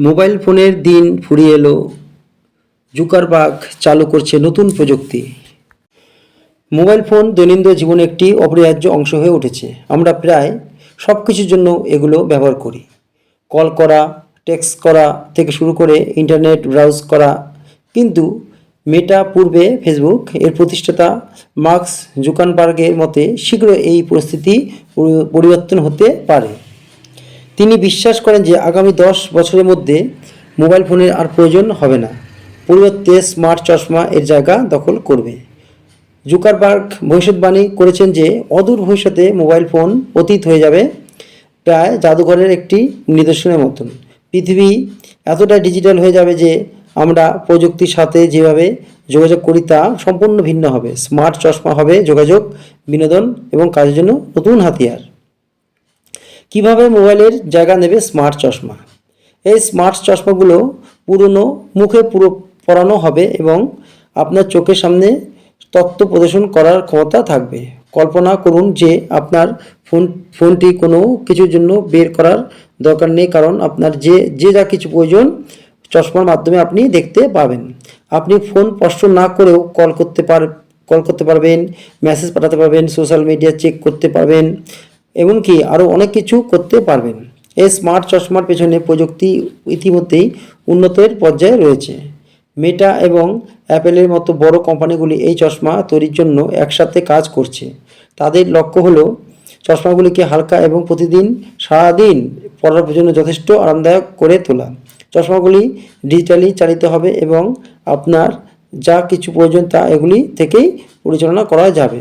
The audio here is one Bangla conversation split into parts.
মোবাইল ফোনের দিন ফুরিয়ে এলো। জুকারবার্গ চালু করছে নতুন প্রযুক্তি। মোবাইল ফোন দৈনন্দিন জীবনে একটি অপরিহার্য অংশ হয়ে উঠেছে। আমরা প্রায় সব কিছুর জন্য এগুলো ব্যবহার করি। কল করা, টেক্সট করা থেকে শুরু করে ইন্টারনেট ব্রাউজ করা। কিন্তু মেটা পূর্বে ফেসবুক এর প্রতিষ্ঠাতা মার্কস জুকানবার্গের মতে শীঘ্র এই পরিস্থিতি পরিবর্তন হতে পারে। তিনি বিশ্বাস করেন যে আগামী দশ বছরের মধ্যে মোবাইল ফোনের আর প্রয়োজন হবে না। পরিবর্তে স্মার্ট চশমা এর জায়গা দখল করবে। জুকারবার্গ ভবিষ্যৎবাণী করেছেন যে অদূর ভবিষ্যতে মোবাইল ফোন অতীত হয়ে যাবে প্রায় জাদুঘরের একটি নিদর্শনের মতন। পৃথিবী এতটা ডিজিটাল হয়ে যাবে যে আমরা প্রযুক্তির সাথে যেভাবে যোগাযোগ করি তা সম্পূর্ণ ভিন্ন হবে। স্মার্ট চশমা হবে যোগাযোগ, বিনোদন এবং কাজের জন্য নতুন হাতিয়ার। কীভাবে মোবাইলের জায়গা নেবে স্মার্ট চশমা? এই স্মার্ট চশমাগুলো পুরনো, মুখে পুরো পরানো হবে এবং আপনার চোখের সামনে তত্ত্ব প্রদর্শন করার ক্ষমতা থাকবে। কল্পনা করুন যে আপনার ফোন, ফোনটি কোনো কিছুর জন্য বের করার দরকার নেই, কারণ আপনার যে যে যা কিছু প্রয়োজন চশমার মাধ্যমে আপনি দেখতে পাবেন। আপনি ফোন স্পর্শ না করেও কল করতে পার, কল করতে পারবেন, মেসেজ পাঠাতে পারবেন, সোশ্যাল মিডিয়া চেক করতে পারবেন, এমনকি আরও অনেক কিছু করতে পারবেন। এই স্মার্ট চশমার পেছনে প্রযুক্তি ইতিমধ্যেই উন্নতের পর্যায়ে রয়েছে। মেটা এবং অ্যাপেলের মতো বড় কোম্পানিগুলি এই চশমা তৈরির জন্য একসাথে কাজ করছে। তাদের লক্ষ্য হলো চশমাগুলিকে হালকা এবং প্রতিদিন সারাদিন পরার জন্য যথেষ্ট আরামদায়ক করে তোলা। চশমাগুলি ডিজিটালি চালিত হবে এবং আপনার যা কিছু প্রয়োজন তা এগুলি থেকেই পরিচালনা করা যাবে।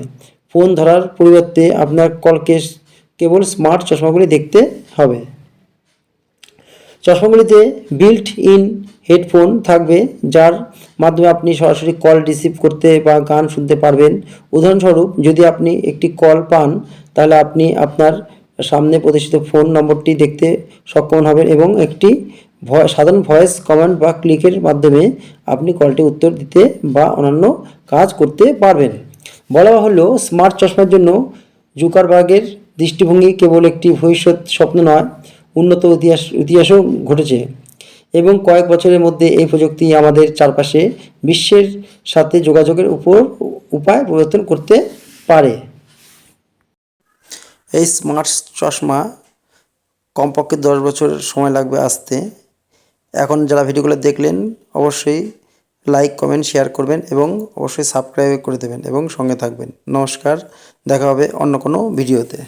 ফোন ধরার পরিবর্তে আপনার কলকে কেবল স্মার্ট চশমাগুলি দেখতে হবে। চশমাগুলিতে বিল্ট ইন হেডফোন থাকবে, যার মাধ্যমে আপনি সরাসরি কল রিসিভ করতে বা গান শুনতে পারবেন। উদাহরণস্বরূপ, যদি আপনি একটি কল পান, তাহলে আপনি আপনার সামনে প্রদর্শিত ফোন নম্বরটি দেখতে সক্ষম হবেন এবং একটি সাধারণ ভয়েস কমান্ড বা ক্লিকের মাধ্যমে আপনি কলটি উত্তর দিতে বা অন্যান্য কাজ করতে পারবেন। বলা হলো স্মার্ট চশমার জন্য জুকারবার্গের দৃষ্টিভঙ্গি কেবল একটি ভবিষ্যৎ স্বপ্ন নয়, উন্নত ইতিহাস, ইতিহাসও ঘটেছে। এবং কয়েক বছরের মধ্যে এই প্রযুক্তি আমাদের চারপাশে বিশ্বের সাথে যোগাযোগের উপর উপায় পরিবর্তন করতে পারে। এই স্মার্ট চশমা কমপক্ষে দশ বছর সময় লাগবে আসতে। এখন যারা ভিডিওগুলো দেখলেন, অবশ্যই লাইক কমেন্ট শেয়ার করবেন এবং অবশ্যই সাবস্ক্রাইব করে দেবেন এবং সঙ্গে থাকবেন। নমস্কার, দেখা হবে অন্য কোনো ভিডিওতে।